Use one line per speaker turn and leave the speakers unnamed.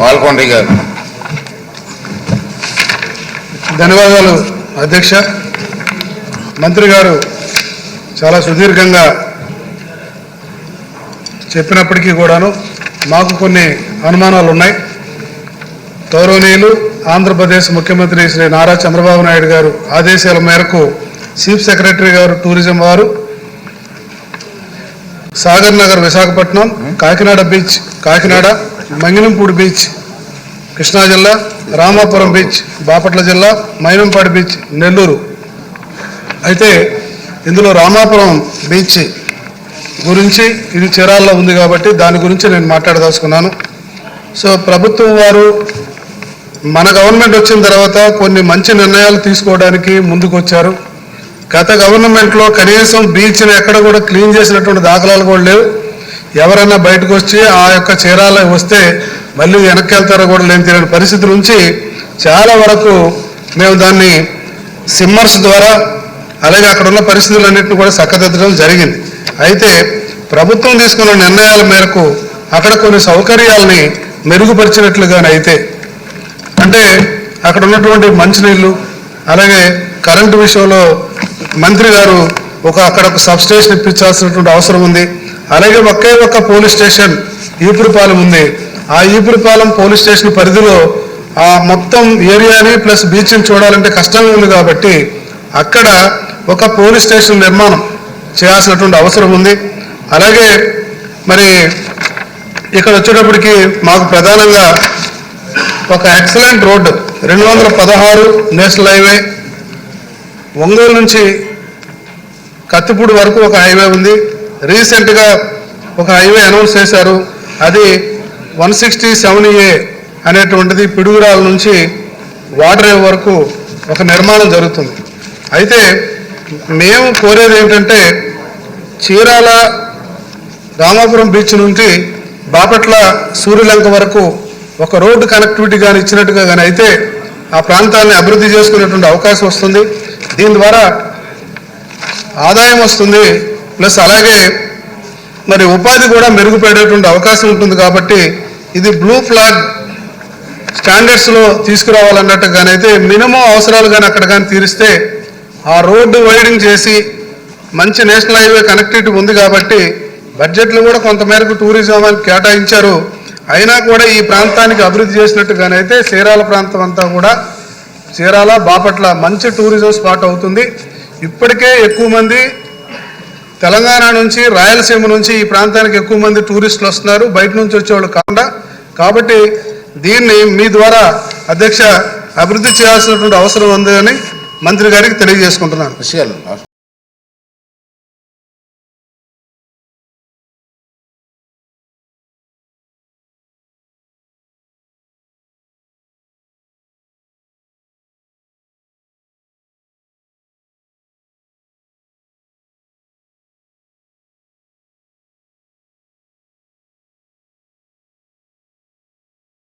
వాల్కొండ గారు.
ధన్యవాదాలు అధ్యక్ష. మంత్రి గారు చాలా సుదీర్ఘంగా చెప్పినప్పటికీ కూడాను మాకు కొన్ని అనుమానాలు ఉన్నాయి. గౌరవనీయులు ఆంధ్రప్రదేశ్ ముఖ్యమంత్రి శ్రీ నారా చంద్రబాబు నాయుడు గారు ఆదేశాల మేరకు చీఫ్ సెక్రటరీ గారు టూరిజం వారు సాగర్ నగర్ విశాఖపట్నం కాకినాడ బీచ్ కాకినాడ మంగినంపూడి బీచ్ కృష్ణా జిల్లా రామాపురం బీచ్ బాపట్ల జిల్లా మైనంపాడు బీచ్ నెల్లూరు. అయితే ఇందులో రామాపురం బీచ్ గురించి ఇది చీరాల్లో ఉంది కాబట్టి దాని గురించి నేను మాట్లాడదలుచుకున్నాను. సో ప్రభుత్వం వారు మన గవర్నమెంట్ వచ్చిన తర్వాత కొన్ని మంచి నిర్ణయాలు తీసుకోవడానికి ముందుకు వచ్చారు గత గవర్నమెంట్లో కనీసం బీచ్ని ఎక్కడ కూడా క్లీన్ చేసినటువంటి దాఖలాలు కూడా లేవు. ఎవరైనా బయటకు వచ్చి ఆ యొక్క చీరాల వస్తే మళ్ళీ వెనక్కి వెళ్తారో కూడా లేని తెలియని పరిస్థితి నుంచి చాలా వరకు మేము దాన్ని సిమ్మర్స్ ద్వారా అలాగే అక్కడ ఉన్న పరిస్థితులన్నింటినీ కూడా చక్కదిద్దడం జరిగింది. అయితే ప్రభుత్వం తీసుకున్న నిర్ణయాల మేరకు అక్కడ కొన్ని సౌకర్యాలని మెరుగుపరిచినట్లుగానైతే అంటే అక్కడ ఉన్నటువంటి మంచినీళ్ళు అలాగే కరెంటు విషయంలో మంత్రి గారు ఒక అక్కడ ఒక సబ్స్టేషన్ ఇప్పించాల్సినటువంటి అవసరం ఉంది. అలాగే ఒకే ఒక్క పోలీస్ స్టేషన్ ఈపురపాలెం ఉంది. ఆ ఈపురపాలెం పోలీస్ స్టేషన్ పరిధిలో ఆ మొత్తం ఏరియాని ప్లస్ బీచ్ని చూడాలంటే కష్టంగా ఉంది కాబట్టి అక్కడ ఒక పోలీస్ స్టేషన్ నిర్మాణం చేయాల్సినటువంటి అవసరం ఉంది. అలాగే మరి ఇక్కడ వచ్చేటప్పటికి మాకు ప్రధానంగా ఒక ఎక్సలెంట్ రోడ్డు రెండు వందల పదహారు నేషనల్ హైవే ఒంగోలు నుంచి కత్తిపూడి వరకు ఒక హైవే ఉంది. రీసెంట్గా ఒక హైవే అనౌన్స్ చేశారు. అది వన్ సిక్స్టీ సెవెన్ ఏ అనేటువంటిది పిడుగురాల నుంచి వాటర్ వరకు ఒక నిర్మాణం జరుగుతుంది. అయితే మేము కోరేది ఏంటంటే చీరాల రామాపురం బీచ్ నుండి బాపట్ల సూర్యలంక వరకు ఒక రోడ్డు కనెక్టివిటీ కానీ ఇచ్చినట్టుగా కానీ అయితే ఆ ప్రాంతాన్ని అభివృద్ధి చేసుకునేటువంటి అవకాశం వస్తుంది. దీని ద్వారా ఆదాయం వస్తుంది. ప్లస్ అలాగే మరి ఉపాధి కూడా మెరుగుపడేటువంటి అవకాశం ఉంటుంది కాబట్టి ఇది బ్లూ ఫ్లాగ్ స్టాండర్డ్స్లో తీసుకురావాలన్నట్టుగానైతే మినిమం అవసరాలు కానీ అక్కడ కానీ తీరిస్తే ఆ రోడ్డు వైడింగ్ చేసి మంచి నేషనల్ హైవే కనెక్టివిటీ ఉంది కాబట్టి బడ్జెట్లో కూడా కొంతమేరకు టూరిజం అని కేటాయించారు. అయినా కూడా ఈ ప్రాంతానికి అభివృద్ధి చేసినట్టుగానైతే చీరాల ప్రాంతం అంతా కూడా చీరాల బాపట్ల మంచి టూరిజం స్పాట్ అవుతుంది. ఇప్పటికే ఎక్కువ మంది తెలంగాణ నుంచి రాయలసీమ నుంచి ఈ ప్రాంతానికి ఎక్కువ మంది టూరిస్టులు వస్తున్నారు. బయట నుంచి వచ్చేవాళ్ళు కాకుండా. కాబట్టి దీన్ని మీ ద్వారా అధ్యక్ష అభివృద్ధి చేయాల్సినటువంటి అవసరం ఉంది అని మంత్రి గారికి తెలియజేసుకుంటున్నాను.
విషయాలు